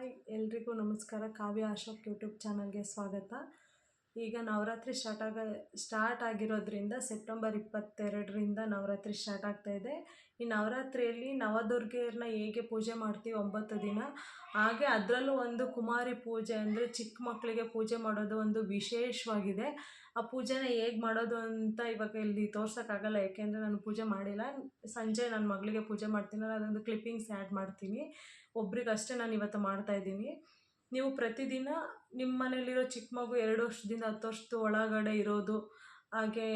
Hi ಎಲ್ರಿಗೂ ನಮಸ್ಕಾರ. ಕಾವ್ಯ Ashok YouTube ಚಾನಲ್ಗೆ ಸ್ವಾಗತ. ಈಗ ನವರಾತ್ರಿ ಸ್ಟಾರ್ಟ್ ಆಗ, ಸ್ಟಾರ್ಟ್ ಆಗಿರೋದ್ರಿಂದ ಸೆಪ್ಟೆಂಬರ್ ಇಪ್ಪತ್ತೆರಡರಿಂದ ನವರಾತ್ರಿ ಸ್ಟಾರ್ಟ್ ಆಗ್ತಾ ಇದೆ. ಈ ನವರಾತ್ರಿಯಲ್ಲಿ ನವದುರ್ಗೆಯರನ್ನ ಹೇಗೆ ಪೂಜೆ ಮಾಡ್ತೀವಿ ಒಂಬತ್ತು ದಿನ, ಹಾಗೆ ಅದರಲ್ಲೂ ಒಂದು ಕುಮಾರಿ ಪೂಜೆ ಅಂದರೆ ಚಿಕ್ಕ ಮಕ್ಕಳಿಗೆ ಪೂಜೆ ಮಾಡೋದು ಒಂದು ವಿಶೇಷವಾಗಿದೆ. ಆ ಪೂಜೆನ ಹೇಗೆ ಮಾಡೋದು ಅಂತ ಇವಾಗ ಇಲ್ಲಿ ತೋರ್ಸೋಕ್ಕಾಗಲ್ಲ, ಯಾಕೆಂದರೆ ನಾನು ಪೂಜೆ ಮಾಡಿಲ್ಲ. ಸಂಜೆ ನನ್ನ ಮಗಳಿಗೆ ಪೂಜೆ ಮಾಡ್ತೀನಲ್ಲ ಅದೊಂದು ಕ್ಲಿಪ್ಪಿಂಗ್ಸ್ ಆ್ಯಡ್ ಮಾಡ್ತೀನಿ. ಒಬ್ರಿಗಷ್ಟೇ ನಾನು ಇವತ್ತು ಮಾಡ್ತಾ ಇದ್ದೀನಿ. ನೀವು ಪ್ರತಿದಿನ ನಿಮ್ಮ ಮನೇಲಿರೋ ಚಿಕ್ಕ ಮಗು ಎರಡು ವರ್ಷದಿಂದ ಹತ್ತು ವರ್ಷದ ಒಳಗಡೆ ಇರೋದು, ಹಾಗೆ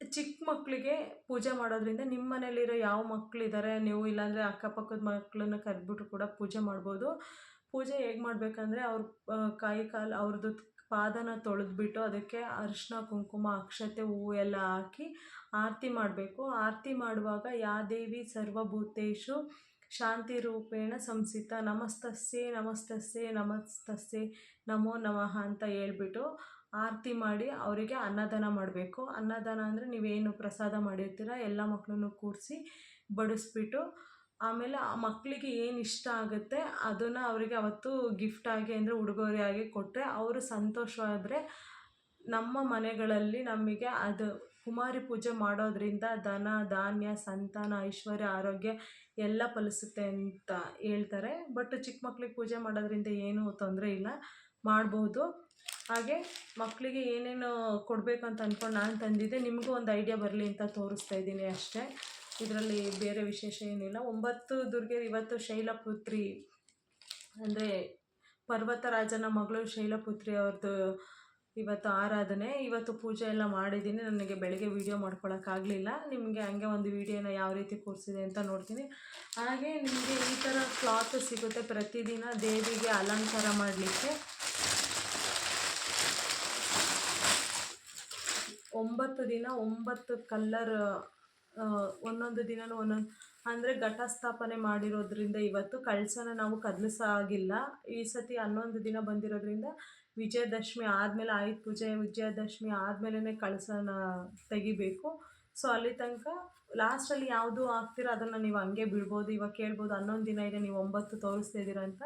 ಚಿಕ್ಕ ಮಕ್ಕಳಿಗೆ ಪೂಜೆ ಮಾಡೋದ್ರಿಂದ ನಿಮ್ಮ ಮನೇಲಿರೋ ಯಾವ ಮಕ್ಕಳಿದ್ದಾರೆ ನೀವು ಇಲ್ಲಾಂದರೆ ಅಕ್ಕಪಕ್ಕದ ಮಕ್ಕಳನ್ನ ಕರೆದ್ಬಿಟ್ಟು ಕೂಡ ಪೂಜೆ ಮಾಡ್ಬೋದು. ಪೂಜೆ ಹೇಗೆ ಮಾಡಬೇಕಂದ್ರೆ ಅವ್ರ ಕಾಯಿ ಕಾಲು ಅವ್ರದ್ದು ಪಾದನ ತೊಳೆದ್ಬಿಟ್ಟು ಅದಕ್ಕೆ ಅರಿಶಿನ ಕುಂಕುಮ, ಅಕ್ಷತೆ, ಹೂವು ಎಲ್ಲ ಹಾಕಿ ಆರತಿ ಮಾಡಬೇಕು. ಆರತಿ ಮಾಡುವಾಗ ಯಾ ದೇವಿ ಸರ್ವಭೂತೇಶು ಶಾಂತಿ ರೂಪೇಣ ಸಂಸಿತ ನಮಸ್ತಸ್ಸೆ ನಮಸ್ತಸ್ಸೆ ನಮಸ್ತಸ್ಸೆ ನಮೋ ನಮಃ ಅಂತ ಹೇಳ್ಬಿಟ್ಟು ಆರತಿ ಮಾಡಿ ಅವರಿಗೆ ಅನ್ನದಾನ ಮಾಡಬೇಕು. ಅನ್ನದಾನ ಅಂದರೆ ನೀವೇನು ಪ್ರಸಾದ ಮಾಡಿರ್ತೀರ ಎಲ್ಲ ಮಕ್ಕಳನ್ನು ಕೂರಿಸಿ ಬಡಿಸ್ಬಿಟ್ಟು ಆಮೇಲೆ ಆ ಮಕ್ಕಳಿಗೆ ಏನು ಇಷ್ಟ ಆಗುತ್ತೆ, ಅದನ್ನು ಅವರಿಗೆ ಅವತ್ತು ಗಿಫ್ಟ್ ಆಗಿ ಅಂದರೆ ಉಡುಗೊರೆಯಾಗಿ ಕೊಟ್ಟರೆ ಅವರು ಸಂತೋಷವಾದರೆ ನಮ್ಮ ಮನೆಗಳಲ್ಲಿ ನಮಗೆ ಅದು ಕುಮಾರಿ ಪೂಜೆ ಮಾಡೋದ್ರಿಂದ ಧನ, ಧಾನ್ಯ, ಸಂತಾನ, ಐಶ್ವರ್ಯ, ಆರೋಗ್ಯ ಎಲ್ಲ ಫಲಿಸುತ್ತೆ ಅಂತ ಹೇಳ್ತಾರೆ. ಬಟ್ ಚಿಕ್ಕ ಮಕ್ಳಿಗೆ ಪೂಜೆ ಮಾಡೋದ್ರಿಂದ ಏನೂ ತೊಂದರೆ ಇಲ್ಲ, ಮಾಡ್ಬೋದು. ಹಾಗೆ ಮಕ್ಕಳಿಗೆ ಏನೇನು ಕೊಡಬೇಕು ಅಂತ ಅಂದ್ಕೊಂಡು ನಾನು ತಂದಿದ್ದೆ, ನಿಮಗೂ ಒಂದು ಐಡಿಯಾ ಬರಲಿ ಅಂತ ತೋರಿಸ್ತಾ ಇದ್ದೀನಿ ಅಷ್ಟೇ. ಇದರಲ್ಲಿ ಬೇರೆ ವಿಶೇಷ ಏನಿಲ್ಲ. ಒಂಬತ್ತು ದುರ್ಗೆ ಇವತ್ತು ಶೈಲಪುತ್ರಿ. ಅಂದರೆ ಪರ್ವತರಾಜನ ಮಗಳು ಶೈಲಪುತ್ರಿ ಅವ್ರದ್ದು ಇವತ್ತು ಆರಾಧನೆ. ಇವತ್ತು ಪೂಜೆ ಎಲ್ಲ ಮಾಡಿದ್ದೀನಿ. ನನಗೆ ಬೆಳಗ್ಗೆ ವೀಡಿಯೋ ಮಾಡ್ಕೊಳಕ್ಕಾಗಲಿಲ್ಲ ನಿಮಗೆ ಹಂಗೆ ಒಂದು ವೀಡಿಯೋನ ಯಾವ ರೀತಿ ಕೂರಿಸಿದೆ ಅಂತ ನೋಡ್ತೀನಿ. ಹಾಗೆ ನಿಮಗೆ ಈ ಥರ ಕ್ಲಾತ್ ಸಿಗುತ್ತೆ ಪ್ರತಿದಿನ ದೇವಿಗೆ ಅಲಂಕಾರ ಮಾಡಲಿಕ್ಕೆ. ಒಂಬತ್ತು ದಿನ ಒಂಬತ್ತು ಕಲ್ಲರ್ ಒಂದೊಂದು ದಿನನೂ ಒಂದೊಂದು ಅಂದರೆ ಘಟಸ್ಥಾಪನೆ ಮಾಡಿರೋದ್ರಿಂದ ಇವತ್ತು ಕಳಸನ ನಾವು ಕದಲಿಸಾಗಿಲ್ಲ. ಈ ಸತಿ ಹನ್ನೊಂದು ದಿನ ಬಂದಿರೋದ್ರಿಂದ ವಿಜಯದಶಮಿ ಆದಮೇಲೆ ಆಯುಧ ಪೂಜೆ, ವಿಜಯದಶಮಿ ಆದಮೇಲೆ ಕಳಸನ ತೆಗಿಬೇಕು. ಸೊ ಅಲ್ಲಿ ತನಕ ಲಾಸ್ಟಲ್ಲಿ ಯಾವುದು ಆಗ್ತಿರೋ ಅದನ್ನು ನೀವು ಹಂಗೆ ಬಿಡ್ಬೋದು. ಇವಾಗ ಕೇಳ್ಬೋದು ಹನ್ನೊಂದು ದಿನ ಇದೆ, ನೀವು ಒಂಬತ್ತು ತೋರಿಸ್ತಾ ಇದ್ದೀರ ಅಂತ.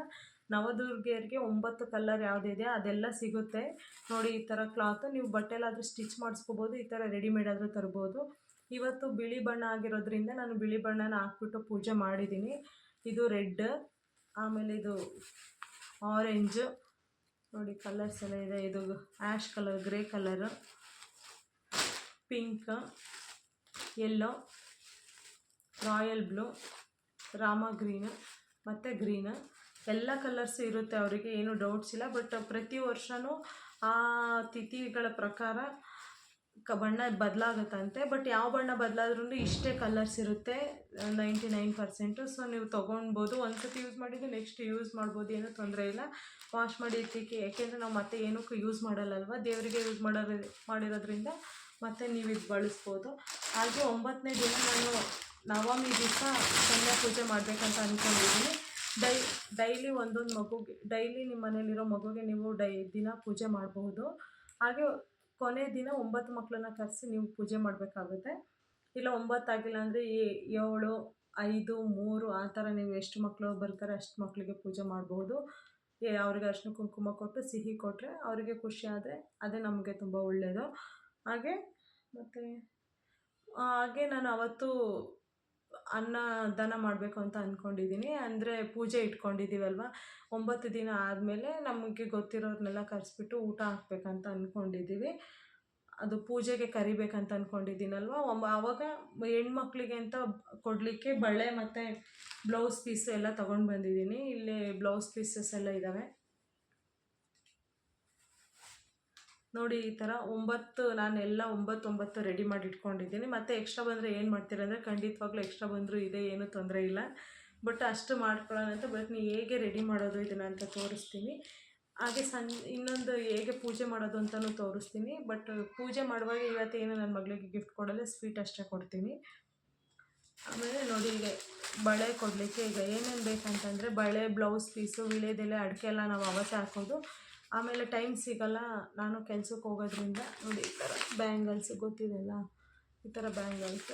ನವದುರ್ಗಿಯರಿಗೆ ಒಂಬತ್ತು ಕಲರ್ ಯಾವುದಿದೆ ಅದೆಲ್ಲ ಸಿಗುತ್ತೆ. ನೋಡಿ ಈ ಥರ ಕ್ಲಾತು ನೀವು ಬಟ್ಟೆಲಾದರೂ ಸ್ಟಿಚ್ ಮಾಡಿಸ್ಕೋಬೋದು, ಈ ಥರ ರೆಡಿಮೇಡ್ ಆದರೂ ತರ್ಬೋದು. ಇವತ್ತು ಬಿಳಿ ಬಣ್ಣ ಆಗಿರೋದ್ರಿಂದ ನಾನು ಬಿಳಿ ಬಣ್ಣನ ಹಾಕ್ಬಿಟ್ಟು ಪೂಜೆ ಮಾಡಿದ್ದೀನಿ. ಇದು ರೆಡ್, ಆಮೇಲೆ ಇದು ಆರೆಂಜ್. ನೋಡಿ ಕಲರ್ಸ್ ಎಲ್ಲ ಇದೆ. ಇದು ash colour, grey colour. Pink yellow royal blue, Rama green ಮತ್ತು ಗ್ರೀನ್. ಎಲ್ಲ ಕಲರ್ಸ್ ಇರುತ್ತೆ. ಅವರಿಗೆ ಏನು ಡೌಟ್ಸ್ ಇಲ್ಲ. ಬಟ್ ಪ್ರತಿ ವರ್ಷವೂ ಆ ತಿಥಿಗಳ ಪ್ರಕಾರ ಕ ಬಣ್ಣ ಬದಲಾಗುತ್ತಂತೆ ಬಟ್ ಯಾವ ಬಣ್ಣ ಬದಲಾದ್ರೂ ಇಷ್ಟೇ ಕಲರ್ಸ್ ಇರುತ್ತೆ ನೈಂಟಿ ನೈನ್ ಪರ್ಸೆಂಟು ಸೊ ನೀವು ತೊಗೊಳ್ಬೋದು. ಒಂದು ಸತಿ ಯೂಸ್ ಮಾಡಿದ್ದು ನೆಕ್ಸ್ಟ್ ಯೂಸ್ ಮಾಡ್ಬೋದು, ಏನೂ ತೊಂದರೆ ಇಲ್ಲ. ವಾಶ್ ಮಾಡಿ ಇಟ್ಟಿಕ್ಕೆ ಯಾಕೆಂದರೆ ನಾವು ಮತ್ತೆ ಏನಕ್ಕೂ ಯೂಸ್ ಮಾಡಲ್ಲಲ್ವ? ದೇವರಿಗೆ ಯೂಸ್ ಮಾಡೋ ಮಾಡಿರೋದ್ರಿಂದ ಮತ್ತೆ ನೀವು ಇದು ಬಳಸ್ಬೋದು. ಹಾಗೆ ಒಂಬತ್ತನೇ ದಿನ ನಾನು ನವಮಿ ದಿವಸ ಕನ್ಯಾ ಪೂಜೆ ಮಾಡಬೇಕಂತ ಅಂದ್ಕೊಂಡಿದ್ದೀನಿ ಡೈ, ಡೈಲಿ ಒಂದೊಂದು ಮಗುಗೆ, ಡೈಲಿ ನಿಮ್ಮ ಮನೇಲಿರೋ ಮಗುಗೆ ನೀವು ಡೈ, ದಿನ ಪೂಜೆ ಮಾಡಬಹುದು ಹಾಗೆ ಕೊನೆ ದಿನ ಒಂಬತ್ತು ಮಕ್ಕಳನ್ನ ಕರೆಸಿ ನೀವು ಪೂಜೆ ಮಾಡಬೇಕಾಗುತ್ತೆ. ಇಲ್ಲ ಒಂಬತ್ತು ಆಗಿಲ್ಲ ಅಂದರೆ ಏಳು, ಐದು, ಮೂರು, ಆ ಥರ ನೀವು ಎಷ್ಟು ಮಕ್ಕಳು ಬರ್ತಾರೆ ಅಷ್ಟು ಮಕ್ಕಳಿಗೆ ಪೂಜೆ ಮಾಡ್ಬೋದು. ಅವ್ರಿಗೆ ಅರ್ಶಿನ ಕುಂಕುಮ ಕೊಟ್ಟು ಸಿಹಿ ಕೊಟ್ಟರೆ ಅವರಿಗೆ ಖುಷಿ ಆದರೆ ಅದೇ ನಮಗೆ ತುಂಬ ಒಳ್ಳೆಯದು ಹಾಗೆ ಮತ್ತು ಹಾಗೆ ನಾನು ಅವತ್ತು ಅನ್ನದಾನ ಮಾಡಬೇಕು ಅಂತ ಅಂದ್ಕೊಂಡಿದ್ದೀನಿ ಅಂದರೆ ಪೂಜೆ ಇಟ್ಕೊಂಡಿದ್ದೀವಲ್ವ? ಒಂಬತ್ತು ದಿನ ಆದಮೇಲೆ ನಮಗೆ ಗೊತ್ತಿರೋರನ್ನೆಲ್ಲ ಕರೆಸ್ಬಿಟ್ಟು ಊಟ ಹಾಕ್ಬೇಕಂತ ಅಂದ್ಕೊಂಡಿದ್ದೀವಿ ಅದು ಪೂಜೆಗೆ ಕರಿಬೇಕಂತ ಅಂದ್ಕೊಂಡಿದ್ದೀನಲ್ವ ಒಂಬ ಆವಾಗ ಹೆಣ್ಮಕ್ಳಿಗೆ ಅಂತ ಕೊಡಲಿಕ್ಕೆ ಬಳೆ ಮತ್ತು ಬ್ಲೌಸ್ ಪೀಸ್ ಎಲ್ಲ ತೊಗೊಂಡು ಬಂದಿದ್ದೀನಿ. ಇಲ್ಲಿ ಬ್ಲೌಸ್ ಪೀಸಸ್ ಎಲ್ಲ ಇದ್ದಾವೆ ನೋಡಿ ಈ ಥರ ಒಂಬತ್ತು, ನಾನು ಎಲ್ಲ ಒಂಬತ್ತು ಒಂಬತ್ತು ರೆಡಿ ಮಾಡಿ ಇಟ್ಕೊಂಡಿದ್ದೀನಿ. ಮತ್ತು ಎಕ್ಸ್ಟ್ರಾ ಬಂದರೆ ಏನು ಮಾಡ್ತೀರ ಅಂದರೆ ಖಂಡಿತವಾಗ್ಲೂ ಎಕ್ಸ್ಟ್ರಾ ಬಂದರೂ ಇದೆ, ಏನೂ ತೊಂದರೆ ಇಲ್ಲ. ಬಟ್ ಅಷ್ಟು ಮಾಡ್ಕೊಳ್ಳೋಣ ಅಂತ ಬಟ್ ನೀವು ಹೇಗೆ ರೆಡಿ ಮಾಡೋದು ಇದನ್ನು ಅಂತ ತೋರಿಸ್ತೀನಿ. ಹಾಗೆ ಸಂ ಇನ್ನೊಂದು ಹೇಗೆ ಪೂಜೆ ಮಾಡೋದು ಅಂತಲೂ ತೋರಿಸ್ತೀನಿ. ಬಟ್ ಪೂಜೆ ಮಾಡುವಾಗ ಇವತ್ತೇನು ನನ್ನ ಮಗಳಿಗೆ ಗಿಫ್ಟ್ ಕೊಡಲ್ಲ ಸ್ವೀಟ್ ಅಷ್ಟೇ ಕೊಡ್ತೀನಿ. ಆಮೇಲೆ ನೋಡಿ ಈಗ ಬಳೆ ಕೊಡಲಿಕ್ಕೆ ಈಗ ಏನೇನು ಬೇಕಂತಂದರೆ ಬಳೆ ಬ್ಲೌಸ್ ಪೀಸು ವಿಳೆದೆಲೆ ಅಡಿಕೆ ಎಲ್ಲ ನಾವು ಅವತ್ತೇ ಹಾಕೋದು. ಆಮೇಲೆ ಟೈಮ್ ಸಿಗಲ್ಲ. ನಾನು ಕೆಲ್ಸಕ್ಕೆ ಹೋಗೋದ್ರಿಂದ ನೋಡಿ ಈ ಥರ ಬ್ಯಾಂಗಲ್ಸ್ ಗೊತ್ತಿದೆಯಲ್ಲ? ಈ ಥರ ಬ್ಯಾಂಗಲ್ಸ್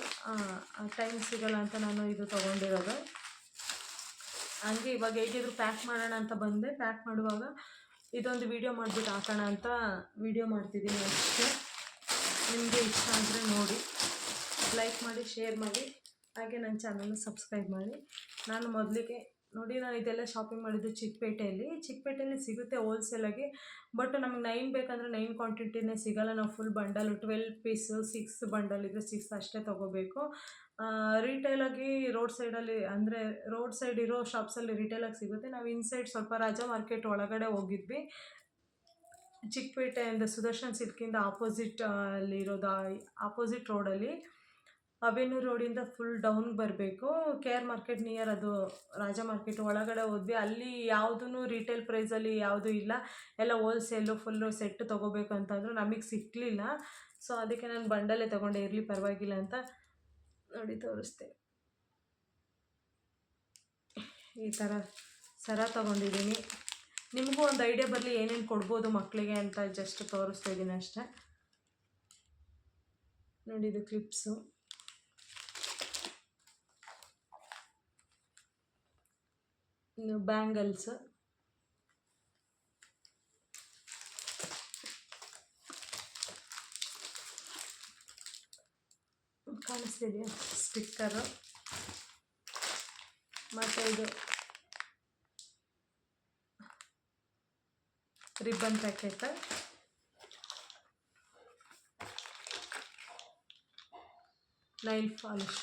ಟೈಮ್ ಸಿಗಲ್ಲ ಅಂತ ನಾನು ಇದು ತೊಗೊಂಡಿರೋದು. ಹಂಗೆ ಇವಾಗ ಹೇಗಿದ್ರು ಪ್ಯಾಕ್ ಮಾಡೋಣ ಅಂತ ಬಂದೆ. ಪ್ಯಾಕ್ ಮಾಡುವಾಗ ಇದೊಂದು ವಿಡಿಯೋ ಮಾಡಿಬಿಟ್ಟು ಹಾಕೋಣ ಅಂತ ವಿಡಿಯೋ ಮಾಡ್ತಿದ್ದೀನಿ ಅಷ್ಟೇ. ನಿಮಗೆ ಇಷ್ಟ ಅಂದರೆ ನೋಡಿ. ಲೈಕ್ ಮಾಡಿ ಶೇರ್ ಮಾಡಿ. ಹಾಗೆ ನನ್ನ ಚಾನಲ್ನ ಸಬ್ಸ್ಕ್ರೈಬ್ ಮಾಡಿ. ನಾನು ಮೊದಲಿಗೆ ನೋಡಿ, ನಾನು ಇದೆಲ್ಲ ಶಾಪಿಂಗ್ ಮಾಡಿದ್ದು ಚಿಕ್ಕಪೇಟೆಯಲ್ಲಿ. ಚಿಕ್ಕಪೇಟೆಯಲ್ಲಿ ಸಿಗುತ್ತೆ ಹೋಲ್ಸೇಲಾಗಿ ಬಟ್ ನಮಗೆ ನೈನ್ ಬೇಕಂದರೆ ನೈನ್ ಕ್ವಾಂಟಿಟಿನೇ ಸಿಗಲ್ಲ. ನಾವು full bundle twelve piece six bundle ಇದ್ದರೆ ಸಿಕ್ಸ್ ಅಷ್ಟೇ ತೊಗೋಬೇಕು. ರಿಟೇಲಾಗಿ ರೋಡ್ ಸೈಡಲ್ಲಿ ಅಂದರೆ ರೋಡ್ ಸೈಡ್ ಇರೋ ಶಾಪ್ಸಲ್ಲಿ ರಿಟೇಲಾಗಿ ಸಿಗುತ್ತೆ. ನಾವು ಇನ್ಸೈಡ್ ಸ್ವಲ್ಪ ರಾಜಾ ಮಾರ್ಕೆಟ್ ಒಳಗಡೆ ಹೋಗಿದ್ವಿ. ಚಿಕ್ಕಪೇಟೆಯಿಂದ ಸುದರ್ಶನ್ ಸಿಲ್ಕಿಂದ ಆಪೋಸಿಟ್ ಅಲ್ಲಿರೋದು ಆಪೋಸಿಟ್ ರೋಡಲ್ಲಿ ಅವೆನ್ಯೂ ರೋಡಿಂದ ಫುಲ್ ಡೌನ್ ಬರಬೇಕು. ಕೆ ಆರ್ ಮಾರ್ಕೆಟ್ ನಿಯರ್ ಅದು ರಾಜ ಮಾರ್ಕೆಟ್ ಒಳಗಡೆ ಹೋದ್ವಿ. ಅಲ್ಲಿ ಯಾವುದೂ ರಿಟೇಲ್ ಪ್ರೈಸಲ್ಲಿ ಯಾವುದೂ ಇಲ್ಲ. ಎಲ್ಲ ಹೋಲ್ಸೇಲು ಫುಲ್ಲು ಸೆಟ್ ತೊಗೋಬೇಕು ಅಂತಂದ್ರು ನಮಗೆ ಸಿಕ್ಕಲಿಲ್ಲ ಸೊ ಅದಕ್ಕೆ ನಾನು ಬಂಡಲೇ ತೊಗೊಂಡೆ. ಇರಲಿ ಪರವಾಗಿಲ್ಲ ಅಂತ ನೋಡಿ ತೋರಿಸ್ತೆ ಈ ಥರ ಸರ ತೊಗೊಂಡಿದ್ದೀನಿ ನಿಮಗೂ ಒಂದು ಐಡಿಯಾ ಬರಲಿ ಏನೇನು ಕೊಡ್ಬೋದು ಮಕ್ಕಳಿಗೆ ಅಂತ ಜಸ್ಟ್ ತೋರಿಸ್ತಾ ಇದ್ದೀನಿ ಅಷ್ಟೇ. ನೋಡಿ ಇದು ಕ್ಲಿಪ್ಸು ಇನ್ನು ಬ್ಯಾಂಗಲ್ಸ್. ಕಾಣಿಸ್ತಿದೆಯಾ ಸ್ಟಿಕ್ಕರು. ಮತ್ತು ಇದು ರಿಬ್ಬನ್ ಪ್ಯಾಕೆಟ್. ನೈಲ್ ಪಾಲಿಶ್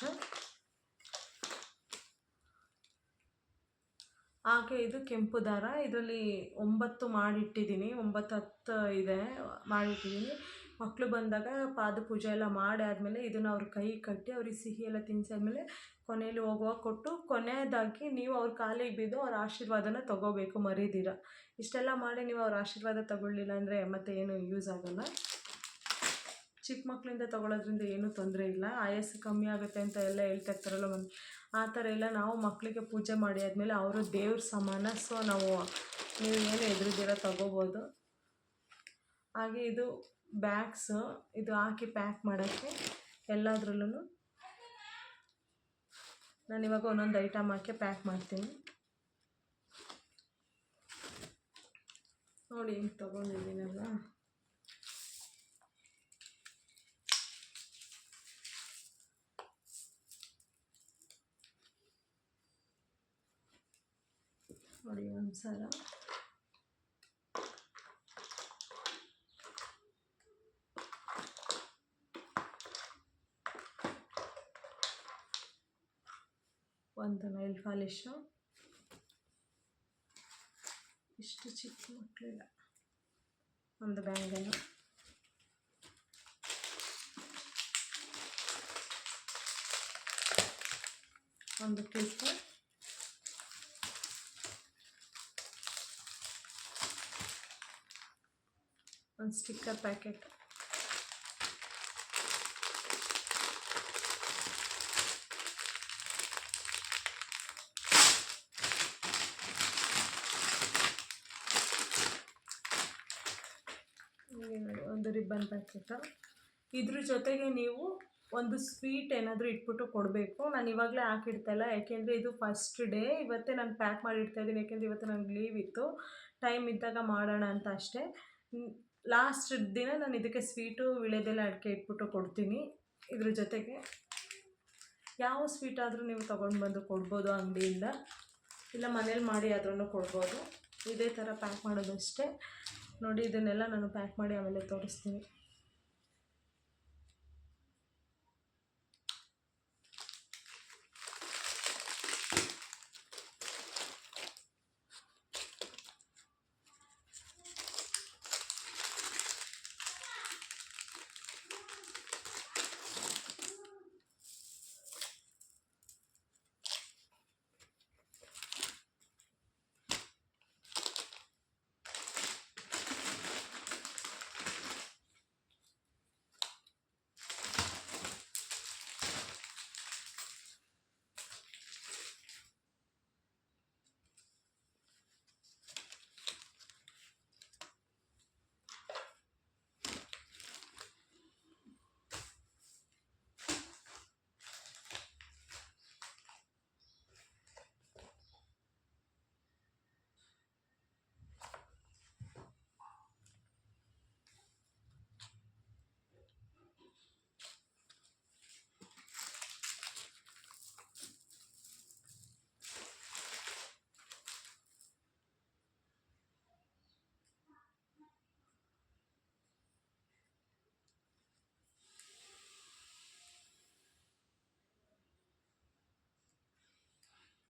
ಹಾಗೆ ಇದು ಕೆಂಪು ದಾರ. ಇದರಲ್ಲಿ ಒಂಬತ್ತು ಮಾಡಿಟ್ಟಿದ್ದೀನಿ. ಒಂಬತ್ತು ಹತ್ತು ಇದೆ ಮಾಡಿಟ್ಟಿದ್ದೀನಿ. ಮಕ್ಕಳು ಬಂದಾಗ ಪಾದ ಪೂಜೆ ಎಲ್ಲ ಮಾಡಿ ಆದಮೇಲೆ ಇದನ್ನು ಅವ್ರ ಕೈ ಕಟ್ಟಿ ಅವ್ರಿಗೆ ಸಿಹಿ ಎಲ್ಲ ತಿನ್ಸಾದ್ಮೇಲೆ ಕೊನೆಯಲ್ಲಿ ಹೋಗುವಾಗ ಕೊಟ್ಟು ಕೊನೆಯದಾಗಿ ನೀವು ಅವ್ರ ಕಾಲಿಗೆ ಬಿದ್ದು ಅವ್ರ ಆಶೀರ್ವಾದನ ತಗೋಬೇಕು ಮರೀದಿರ. ಇಷ್ಟೆಲ್ಲ ಮಾಡಿ ನೀವು ಅವ್ರ ಆಶೀರ್ವಾದ ತಗೊಳ್ಳಿಲ್ಲ ಅಂದರೆ ಮತ್ತೆ ಏನು ಯೂಸ್ ಆಗೋಲ್ಲ. ಚಿಕ್ಕ ಮಕ್ಕಳಿಂದ ತೊಗೊಳೋದ್ರಿಂದ ಏನೂ ತೊಂದರೆ ಇಲ್ಲ. ಆಯಸ್ಸು ಕಮ್ಮಿ ಆಗುತ್ತೆ ಅಂತ ಎಲ್ಲ ಹೇಳ್ತಾ ಇರ್ತಾರಲ್ಲ ಒಂದು ಆ ಥರ ಎಲ್ಲ ನಾವು ಮಕ್ಕಳಿಗೆ ಪೂಜೆ ಮಾಡಿ ಆದಮೇಲೆ ಅವರು ದೇವ್ರ ಸಮಾನ. ಸೊ ನಾವು ನೀವು ಏನು ಎದುರುದಿರ ತಗೋಬೋದು. ಹಾಗೆ ಇದು ಬ್ಯಾಗ್ಸು ಇದು ಹಾಕಿ ಪ್ಯಾಕ್ ಮಾಡೋಕ್ಕೆ ಎಲ್ಲದ್ರಲ್ಲೂ ನಾನು ಇವಾಗ ಒಂದೊಂದು ಐಟಮ್ ಹಾಕಿ ಪ್ಯಾಕ್ ಮಾಡ್ತೀನಿ. ನೋಡಿ, ಹಿಂಗೆ ತೊಗೊಂಡಿದ್ದೀನಲ್ಲ. ನೋಡಿ ಒಂದು ನೈಲ್ ಪಾಲಿಶು ಇಷ್ಟು ಚಿಕ್ಕ ಮಕ್ಕಳಿಲ್ಲ. ಒಂದು ಬ್ಯಾಂಗಲು ಒಂದು ಕ್ಲಿಪ್ಪು ಒಂದು ಸ್ಟಿಕ್ಕರ್ ಪ್ಯಾಕೆಟ್ ಒಂದು ರಿಬ್ಬನ್ ಪ್ಯಾಕೆಟು ಇದ್ರ ಜೊತೆಗೆ ನೀವು ಒಂದು ಸ್ವೀಟ್ ಏನಾದರೂ ಇಟ್ಬಿಟ್ಟು ಕೊಡಬೇಕು. ನಾನು ಇವಾಗಲೇ ಹಾಕಿಡ್ತಾಯಿಲ್ಲ ಯಾಕೆಂದರೆ ಇದು ಫಸ್ಟ್ ಡೇ ಇವತ್ತೇ ನಾನು ಪ್ಯಾಕ್ ಮಾಡಿ ಇಡ್ತಾ ಇದ್ದೀನಿ, ಯಾಕೆಂದರೆ ಇವತ್ತು ನನಗೆ ಲೀವ್ ಇತ್ತು. ಟೈಮ್ ಇದ್ದಾಗ ಮಾಡೋಣ ಅಂತ ಅಷ್ಟೇ. ಲಾಸ್ಟ್ ದಿನ ನಾನು ಇದಕ್ಕೆ ಸ್ವೀಟು ವಿಳೆದೆಲ್ಲ ಅಡಿಕೆ ಇಟ್ಬಿಟ್ಟು ಕೊಡ್ತೀನಿ. ಇದ್ರ ಜೊತೆಗೆ ಯಾವ ಸ್ವೀಟ್ ಆದರೂ ನೀವು ತೊಗೊಂಡು ಬಂದು ಕೊಡ್ಬೋದು ಅಂಗಡಿಯಿಂದ. ಇಲ್ಲ ಮನೇಲಿ ಮಾಡಿ ಆದ್ರೂ ಕೊಡ್ಬೋದು. ಇದೇ ಥರ ಪ್ಯಾಕ್ ಮಾಡೋದಷ್ಟೇ. ನೋಡಿ, ಇದನ್ನೆಲ್ಲ ನಾನು ಪ್ಯಾಕ್ ಮಾಡಿ ಆಮೇಲೆ ತೋರಿಸ್ತೀನಿ.